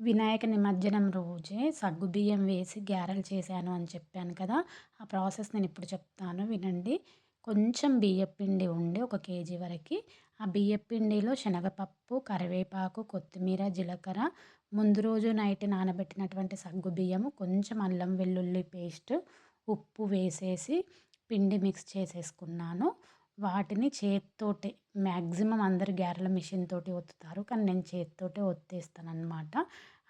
వినాయక నిమజ్జనం రోజే సగ్గుబియ్యం వేసి గ్యారెల్ చేశాను అని చెప్పాను కదా ఆ ప్రాసెస్ నేను ఇప్పుడు చెప్తాను వినండి. కొంచెం బియ్యపిండి ఉండి ఒక కేజీ వరకు ఆ బియ్యపిండిలో శనగపప్పు కరివేపాకు కొత్తిమీర జీలకర్ర ముందు రోజు నైట్ నానబెట్టినటువంటి సగ్గుబియ్యము కొంచెం అల్లం వెల్లుల్లి పేస్ట్ ఉప్పు వేసేసి పిండి మిక్స్ చేసేసుకున్నాను. వాటిని చేత్తోటే మ్యాక్సిమం అందరు గ్యారెల మిషన్ తోటి ఒత్తుతారు. కానీ నేను చేత్తోటే ఒత్తేస్తాను అనమాట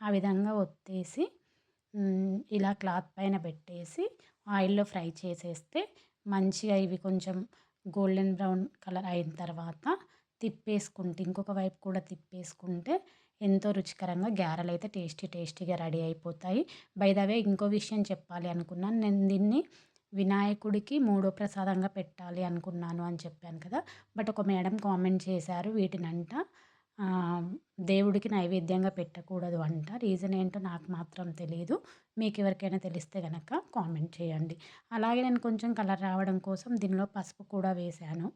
ఆ విధంగా ఒత్తేసి ఇలా క్లాత్ పైన పెట్టేసి ఆయిల్లో ఫ్రై చేసేస్తే మంచిగా ఇవి కొంచెం గోల్డెన్ బ్రౌన్ కలర్ అయిన తర్వాత తిప్పేసుకుంటే ఇంకొక వైపు కూడా తిప్పేసుకుంటే ఎంతో రుచికరంగా గ్యారెలు అయితే టేస్టీ టేస్టీగా రెడీ అయిపోతాయి. బై ద వే ఇంకో విషయం చెప్పాలి అనుకున్నాను. నేను దీన్ని వినాయకుడికి మూడో ప్రసాదంగా పెట్టాలి అనుకున్నాను అని చెప్పాను కదా. బట్ ఒక మేడం కామెంట్ చేశారు వీటినంట దేవుడికి నైవేద్యంగా పెట్టకూడదు అంట. రీజన్ ఏంటో నాకు మాత్రం తెలియదు మీకు ఎవరికైనా తెలిస్తే కనుక కామెంట్ చేయండి. అలాగే నేను కొంచెం కలర్ రావడం కోసం దీనిలో పసుపు కూడా వేశాను.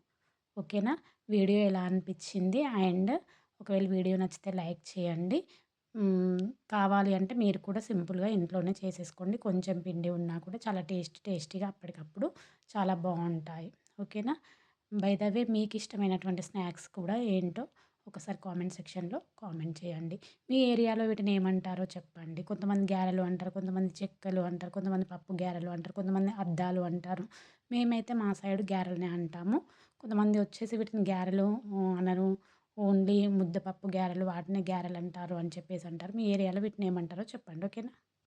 ఓకేనా? వీడియో ఎలా అనిపించింది? అండ్ ఒకవేళ వీడియో నచ్చితే లైక్ చేయండి. కావాలి అంటే మీరు కూడా సింపుల్గా ఇంట్లోనే చేసేసుకోండి. కొంచెం పిండి ఉన్నా కూడా చాలా టేస్ట్ టేస్టీగా అప్పటికప్పుడు చాలా బాగుంటాయి. ఓకేనా? బై ద వే మీకు ఇష్టమైనటువంటి స్నాక్స్ కూడా ఏంటో ఒకసారి కామెంట్ సెక్షన్లో కామెంట్ చేయండి. మీ ఏరియాలో వీటిని ఏమంటారో చెప్పండి. కొంతమంది గ్యారెలు అంటారు కొంతమంది చెక్కలు అంటారు కొంతమంది పప్పు గ్యారెలు అంటారు కొంతమంది అద్దాలు అంటారు. మేమైతే మా సైడ్ గ్యారెలనే అంటాము. కొంతమంది వచ్చేసి వీటిని గ్యారెలు అనరు. ఓన్లీ ముద్దపప్పు గ్యారెలు వాటిని గ్యారెలు అంటారు అని చెప్పేసి అంటారు. మీ ఏరియాలో వీటిని ఏమంటారో చెప్పండి ఓకేనా?